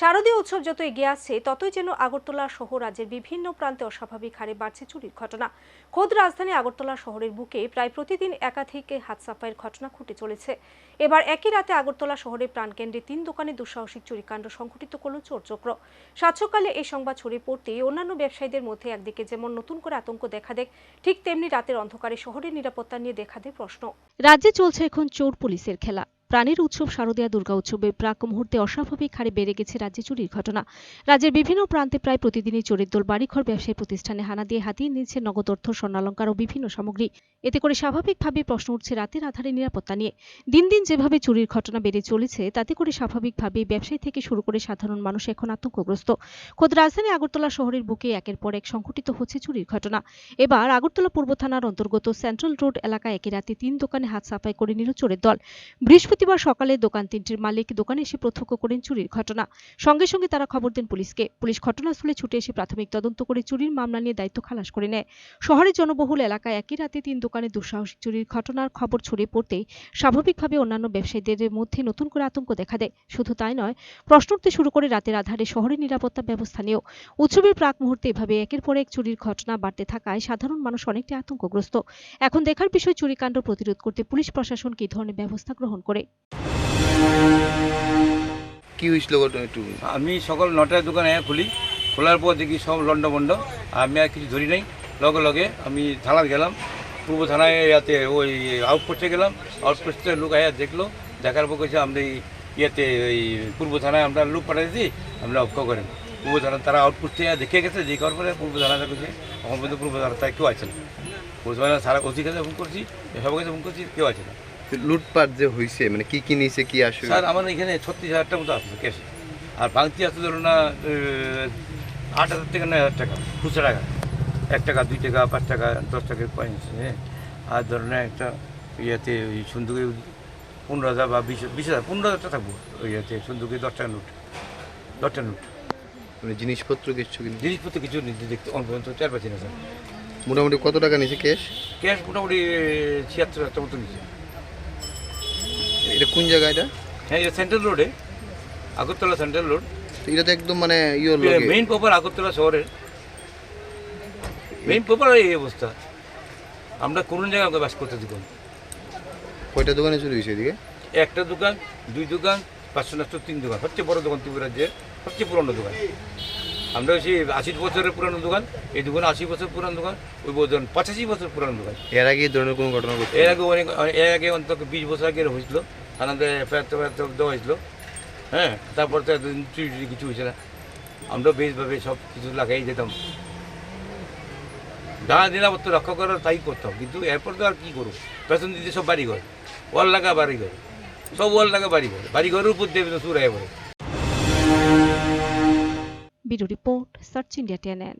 শারদীয় উৎসব যত এগিয়ে আসছে, ততই যেন আগরতলা সহ রাজ্যের বিভিন্ন প্রান্তে অস্বাভাবিক হারে বাড়ছে চুরির ঘটনা। খোদ রাজধানী আগরতলা শহরের বুকে প্রায় প্রতিদিন একাধিক হাত সাফাইয়ের ঘটনা ঘটে চলেছে। এবার একই রাতে আগরতলা শহরের প্রাণকেন্দ্রে তিন দোকানে দুঃসাহসিক চুরিকাণ্ড সংঘটিত করল চোরচক্র সাতসকালে এই সংবাদ ছড়িয়ে পড়তেই অন্যান্য ব্যবসায়ীদের মধ্যে একদিকে যেমন নতুন করে আতঙ্ক দেখা দেয়, ঠিক তেমনি রাতের অন্ধকারে শহরের নিরাপত্তা নিয়ে দেখা দেয় প্রশ্ন। রাজ্যে চলছে এখন চোর পুলিশের খেলা। প্রাণের উৎসব শারদীয়া দুর্গা উৎসবের প্রাক মুহূর্তে অস্বাভাবিক হারে বেড়ে গেছে রাজ্যে চুরির ঘটনা। রাজ্যের বিভিন্ন প্রান্তে প্রায় প্রতিদিনই চোরের দল, বাড়িঘর, ব্যবসায়ী প্রতিষ্ঠানে হানা দিয়ে হাতিয়ে নিচ্ছে নগদ অর্থ, স্বর্ণালঙ্কার ও বিভিন্ন সামগ্রী। এতে করে স্বাভাবিকভাবে প্রশ্ন উঠছে রাতের আধারে নিরাপত্তা নিয়ে। দিন দিন যেভাবে চুরির ঘটনা বেড়ে চলেছে, তাতে করে স্বাভাবিকভাবে ব্যবসায়ী থেকে শুরু করে সাধারণ মানুষ এখন আতঙ্কগ্রস্ত। খোদ রাজধানী আগরতলা শহরের বুকে একের পর এক সংঘটিত হচ্ছে চুরির ঘটনা। এবার আগরতলা পূর্ব থানার অন্তর্গত সেন্ট্রাল রোড এলাকায় একই রাতে তিন দোকানে হাত সাফাই করে নিল চোরের দল। বৃহস্পতিবার সকালে দোকান তিনটির মালিক দোকানে এসে প্রত্যক্ষ করেন চুরির ঘটনা। সঙ্গে সঙ্গে তারা খবর দেন পুলিশকে। পুলিশ ঘটনাস্থলে ছুটে এসে প্রাথমিক তদন্ত করে চুরির মামলা নিয়ে দায়িত্ব খালাস করে নেয়। শহরের জনবহুল এলাকায় একই রাতে তিন দোকানে দুঃসাহসিক চুরির ঘটনার খবর ছড়িয়ে পড়তেই স্বাভাবিকভাবে অন্যান্য ব্যবসায়ীদের মধ্যে নতুন করে আতঙ্ক দেখা দেয়। শুধু তাই নয়, প্রশ্ন উঠতে শুরু করে রাতের আধারে শহরের নিরাপত্তা ব্যবস্থা নিয়েও। উৎসবের প্রাক মুহূর্তে এভাবে একের পর এক চুরির ঘটনা বাড়তে থাকায় সাধারণ মানুষ অনেকটাই আতঙ্কগ্রস্ত। এখন দেখার বিষয় চুরিকাণ্ড প্রতিরোধ করতে পুলিশ প্রশাসন কী ধরনের ব্যবস্থা গ্রহণ করে। কি হয়েছিল একটু আমি সকাল নটায় দোকান খুলি। খোলার পর দেখি সব লন্ডভন্ড আমি আর কিছু ধরি নাই। লগে লগে আমি থানায় গেলাম। পূর্ব থানায় ইয়াতে ওই আউটপোস্টে গেলাম। আউটপোস্টে লোক আয়া দেখল। দেখার পর কইছে আমরা ইয়েতে ওই পূর্ব থানায় আমরা লোক পাঠাইছি, আমরা অক্ষ করেন। পূর্ব থানা তারা আউটপোস্টে দেখে গেছে। দেখার পরে পূর্ব থানাতে কইছে, এখন পর্যন্ত পূর্ব থানা তাই কেউ আছে না। পূর্ব থানা সারা ওসি ফোন করছি সবার কাছে ফোন করছি, কেউ আছে না। লুটপাট যে হয়েছে মানে কি কি নিয়েছে কি আসলে? স্যার আমার এখানে ছত্রিশ হাজার টাকা মতো আসছে ক্যাশ আর বাংতি আসতে ধরুন না আট হাজার টাকা নয় হাজার টাকা খুচরা টাকা। এক টাকা দুই টাকা পাঁচ টাকা দশ টাকার কয়েন আছে হ্যাঁ? আর ধরুন একটা ইয়েতে ওই সন্দুকে পনেরো হাজার বা বিশ বিশ হাজার পনেরো হাজার টাকা থাকব ওই ইয়েতে সন্দুকে দশ টাকা নোট দশ টাকা নোট। মানে জিনিসপত্র কিছু জিনিসপত্র কিছু নিতে দেখতে অন পর্যন্ত চার পাঁচ স্যার মোটামুটি কত টাকা নিয়েছে ক্যাশ ক্যাশ মোটামুটি ছিয়াত্তর হাজার টাকা মতো নিচ্ছে এটা কোন জায়গা এটা? হ্যাঁ এটা সেন্ট্রাল রোডে আগরতলা সেন্ট্রাল রোড এটা তো একদম মানে ইয়ে লগে। মেইন প্রপার আগরতলা শহরের। মেইন প্রপার এই অবস্থা। আমরা কোন জায়গায় বাস করতে দিব কয়টা দোকানে চুরি হয়েছে এদিকে? একটা দোকান দুই দোকান পাঁচশো নষ্ট তিন দোকান। সবচেয়ে বড় দোকান ত্রিপুরা রাজ্যের সবচেয়ে পুরনো দোকান। আমরা হচ্ছে আশি বছরের পুরানো দোকান এই দোকান আশি বছর পুরানো দোকান ওই দোকান পঁচাশি বছর পুরানো দোকান। এর আগে ধরনের কোনো ঘটনা এর আগে অনেক এর আগে অন্তত বিশ বছর আগে হয়েছিল। থানাতে এফআইআর দেওয়া হয়েছিল। হ্যাঁ তারপর তো এতদিন চুরি টুরি কিছু হয়েছে না। আমরা বেশভাবে সব কিছু লাগাই যেতাম। যা নিরাপত্তা রক্ষা করার তাই করতাম কিন্তু এরপর তো আর কী করব? পেছন দিতে সব বাড়িঘর। ওয়াল লাগা বাড়িঘর। সব ওয়াল লাগা বাড়িঘর। বাড়িঘরের উপর দেবে তো সুর আয় পড়ে। Bureau report search India TNN